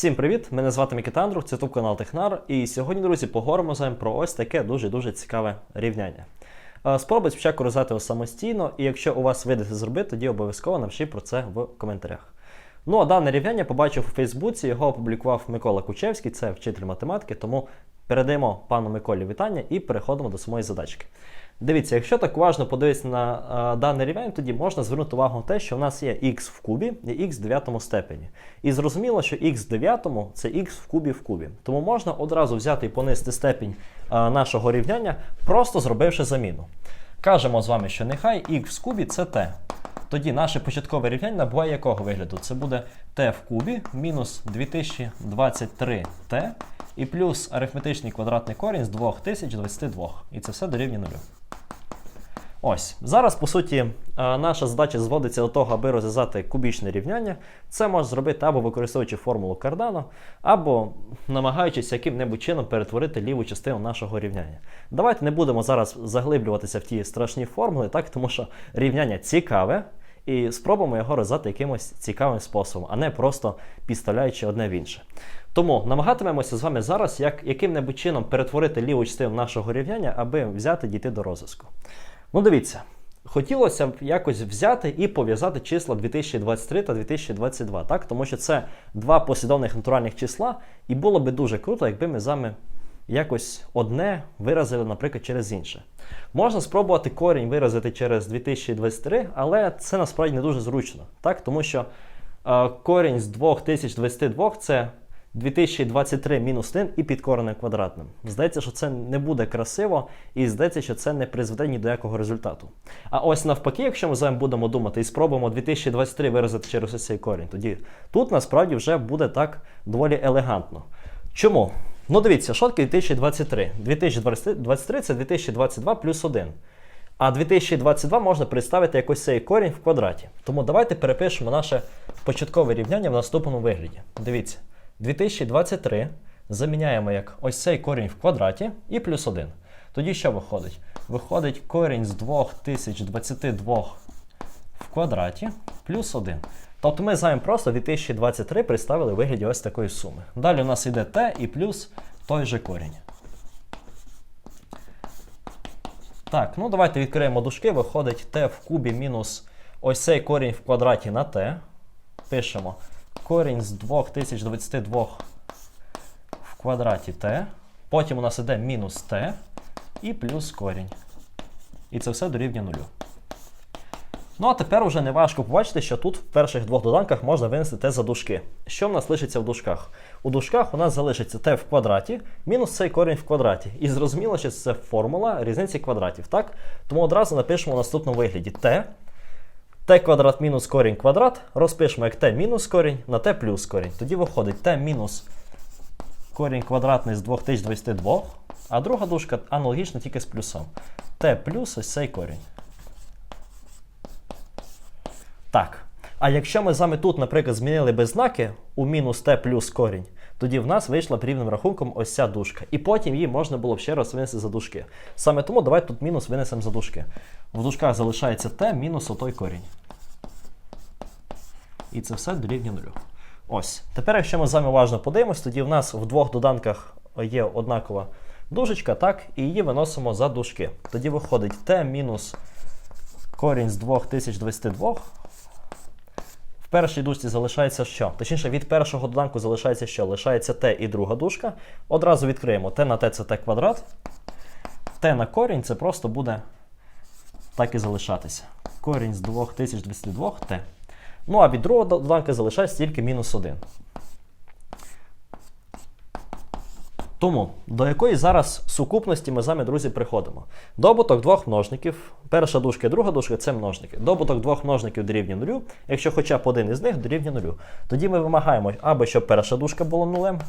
Всім привіт! Мене звати Микита Андрух, це ютуб канал Технар. І сьогодні, друзі, поговоримо з вами про ось таке дуже-дуже цікаве рівняння. Е, Спробуйте спочатку розв'язати його самостійно, і якщо у вас вийде це зробити, тоді обов'язково напишіть про це в коментарях. Ну а дане рівняння побачив у Фейсбуці, його опублікував Микола Кучевський, це вчитель математики, тому передаємо пану Миколі вітання і переходимо до самої задачки. Дивіться, якщо так уважно подивитися на а, дане рівняння, тоді можна звернути увагу на те, що в нас є х в кубі і х в дев'ятому степені. І зрозуміло, що х в дев'ятому це х в кубі в кубі. Тому можна одразу взяти і понести степінь а, нашого рівняння, просто зробивши заміну. Кажемо з вами, що нехай х в кубі це t. Тоді наше початкове рівняння набуває якого вигляду? Це буде t в кубі мінус 2023t і плюс арифметичний квадратний корінь з 2022. І це все дорівнює нулю. Ось. Зараз, по суті, е, наша задача зводиться до того, аби розв'язати кубічне рівняння. Це можна зробити або використовуючи формулу Кардано, або намагаючись яким-небудь чином перетворити ліву частину нашого рівняння. Давайте не будемо зараз заглиблюватися в ті страшні формули, так, тому що рівняння цікаве, і спробуємо його розв'язати якимось цікавим способом, а не просто підставляючи одне в інше. Тому намагатимемося з вами зараз як, яким-небудь чином перетворити ліву частину нашого рівняння, аби взяти дійти до розв'язку. Ну, дивіться, хотілося б якось взяти і пов'язати числа 2023 та 2022, так? Тому що це два послідовних натуральних числа, і було би дуже круто, якби ми з вами якось одне виразили, наприклад, через інше. Можна спробувати корінь виразити через 2023, але це насправді не дуже зручно, так? Тому що е, корінь з 2022 це 2023 мінус 1 і під коренем квадратним. Здається, що це не буде красиво, і здається, що це не призведе ні до якого результату. А ось навпаки, якщо ми з вами будемо думати і спробуємо 2023 виразити через ось цей корінь, тоді тут насправді вже буде так доволі елегантно. Чому? Ну дивіться, що таке 2023? 2023 це 2022 плюс 1. А 2022 можна представити як ось цей корінь в квадраті. Тому давайте перепишемо наше початкове рівняння в наступному вигляді. Дивіться. 2023 заміняємо як ось цей корінь в квадраті і плюс 1. Тоді що виходить? Виходить корінь з 2022 в квадраті плюс 1. Тобто ми з просто 2023 представили в вигляді ось такої суми. Далі у нас йде t і плюс той же корінь. Так, ну давайте відкриємо дужки. Виходить t в кубі мінус ось цей корінь в квадраті на t. Пишемо корінь з 2022 в квадраті t. Потім у нас іде мінус t і плюс корінь. І це все дорівнює нулю. Ну, а тепер уже не важко побачити, що тут в перших двох доданках можна винести t за дужки. Що в нас лишиться в дужках? У дужках у нас залишиться t в квадраті мінус цей корінь в квадраті. І зрозуміло, що це формула різниці квадратів. так? Тому одразу напишемо в наступному вигляді t t квадрат мінус корінь квадрат розпишемо як t мінус корінь на t плюс корінь. Тоді виходить t мінус корінь квадратний з 2022, а друга дужка аналогічна тільки з плюсом. t плюс ось цей корінь. Так. А якщо ми з вами тут, наприклад, змінили без знаки у мінус t плюс корінь, тоді в нас вийшла б рівним рахунком ось ця дужка. І потім її можна було б ще раз винести за дужки. Саме тому давайте тут мінус винесемо за дужки. В дужках залишається t мінус отой корінь. І це все дорівнює нулю. Ось. Тепер, якщо ми з вами уважно подивимось, тоді в нас в двох доданках є однакова дужечка, так, і її виносимо за дужки. Тоді виходить t мінус корінь з 2022. Першій дужці залишається що? Точніше, від першого доданку залишається що? Лишається Т і друга дужка. Одразу відкриємо Т на Т це Т квадрат. Т на корінь це просто буде так і залишатися. Корінь з 2022 Т. Ну, а від другого доданка залишається тільки мінус 1. Тому, до якої зараз сукупності ми з вами, друзі, приходимо? Добуток двох множників. Перша дужка і друга дужка це множники. Добуток двох множників дорівнює нулю, якщо хоча б один із них дорівнює нулю. Тоді ми вимагаємо, або щоб перша дужка була нулем,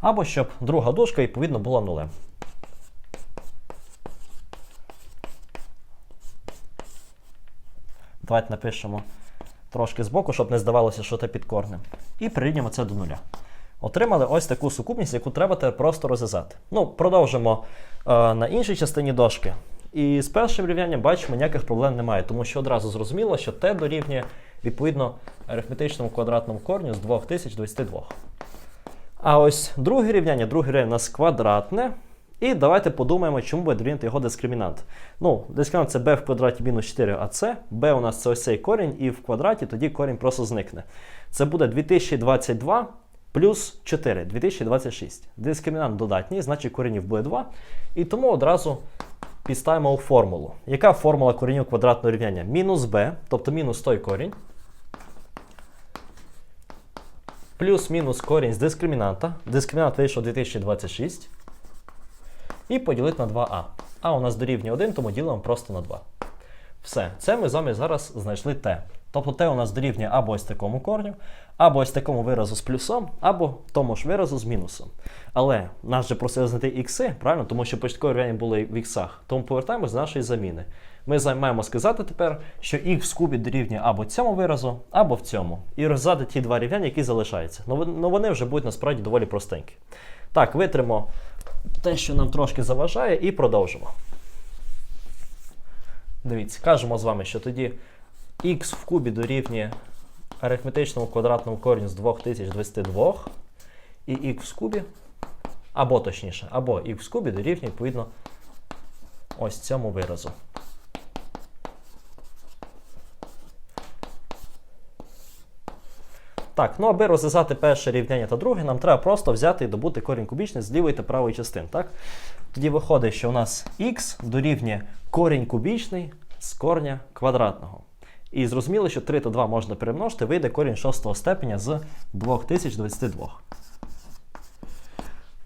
або щоб друга дужка, відповідно, була нулем. Давайте напишемо трошки збоку, щоб не здавалося, що це під корнем. І прирівнюємо це до нуля. Отримали ось таку сукупність, яку треба тепер просто розв'язати. Ну, продовжимо е, на іншій частині дошки. І з першим рівнянням бачимо, ніяких проблем немає, тому що одразу зрозуміло, що t дорівнює відповідно арифметичному квадратному корню з 2022. А ось друге рівняння, друге рівняння у нас квадратне. І давайте подумаємо, чому буде дорівнювати його дискримінант. Ну, дискримінант це b в квадраті мінус 4ac, b у нас це ось цей корінь, і в квадраті тоді корінь просто зникне. Це буде 2022 плюс 4, 2026. Дискримінант додатній, значить коренів буде 2. І тому одразу підставимо у формулу. Яка формула коренів квадратного рівняння? Мінус b, тобто мінус той корінь. Плюс-мінус корінь з дискримінанта. Дискримінант вийшов 2026. І поділити на 2а. А у нас дорівнює 1, тому ділимо просто на 2. Все. Це ми з вами зараз знайшли t. Тобто t у нас дорівнює або ось такому корню, або ось такому виразу з плюсом, або тому ж виразу з мінусом. Але нас же просили знайти ікси, правильно? Тому що початкові рівняння були в іксах. Тому повертаємось до нашої заміни. Ми маємо сказати тепер, що х в кубі дорівнює або цьому виразу, або в цьому. І розв'язати ті два рівняння, які залишаються. Ну ну, вони вже будуть насправді доволі простенькі. Так, витримо те, що нам трошки заважає, і продовжимо. Дивіться, кажемо з вами, що тоді х в кубі дорівнює арифметичному квадратному кореню з 2022 і х в кубі, або точніше, або х в кубі дорівнює відповідно ось цьому виразу. Так, ну аби розв'язати перше рівняння та друге, нам треба просто взяти і добути корінь кубічний з лівої та правої частин. Так? Тоді виходить, що у нас х дорівнює корінь кубічний з корня квадратного. І зрозуміло, що 3 та 2 можна перемножити, вийде корінь 6 степеня з 2022.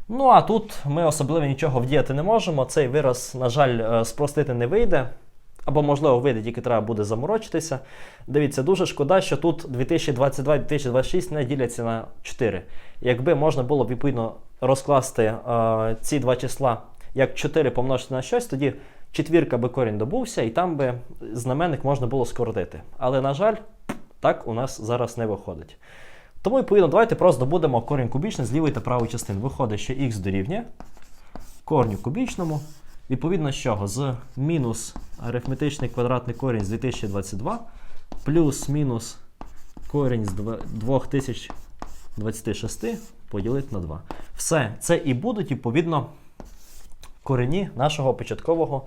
Ну а тут ми особливо нічого вдіяти не можемо. Цей вираз, на жаль, е, спростити не вийде. Або, можливо, вийде, тільки треба буде заморочитися. Дивіться, дуже шкода, що тут 2022-2026 не діляться на 4. Якби можна було б відповідно розкласти е, ці два числа як 4 помножити на щось, тоді четвірка би корінь добувся, і там би знаменник можна було скоротити. Але, на жаль, так у нас зараз не виходить. Тому, відповідно, давайте просто добудемо корінь кубічний з лівої та правої частини. Виходить, що х дорівнює корню кубічному. Відповідно з чого? З мінус арифметичний квадратний корінь з 2022 плюс мінус корінь з 2026 поділити на 2. Все, це і будуть, відповідно, корені нашого початкового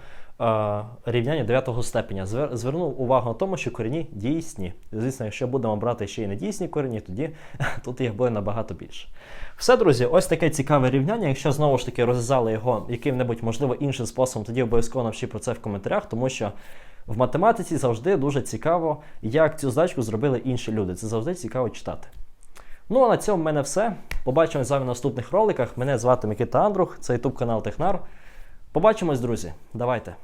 рівняння 9 степеня. Звернув увагу на тому, що корені дійсні. Звісно, якщо будемо брати ще й недійсні корені, тоді тут їх буде набагато більше. Все, друзі, ось таке цікаве рівняння. Якщо знову ж таки розв'язали його яким-небудь, можливо, іншим способом, тоді обов'язково напишіть про це в коментарях, тому що в математиці завжди дуже цікаво, як цю здачку зробили інші люди. Це завжди цікаво читати. Ну а на цьому в мене все. Побачимось з вами в наступних роликах. Мене звати Микита Андрух, це YouTube канал Технар. Побачимось, друзі. Давайте.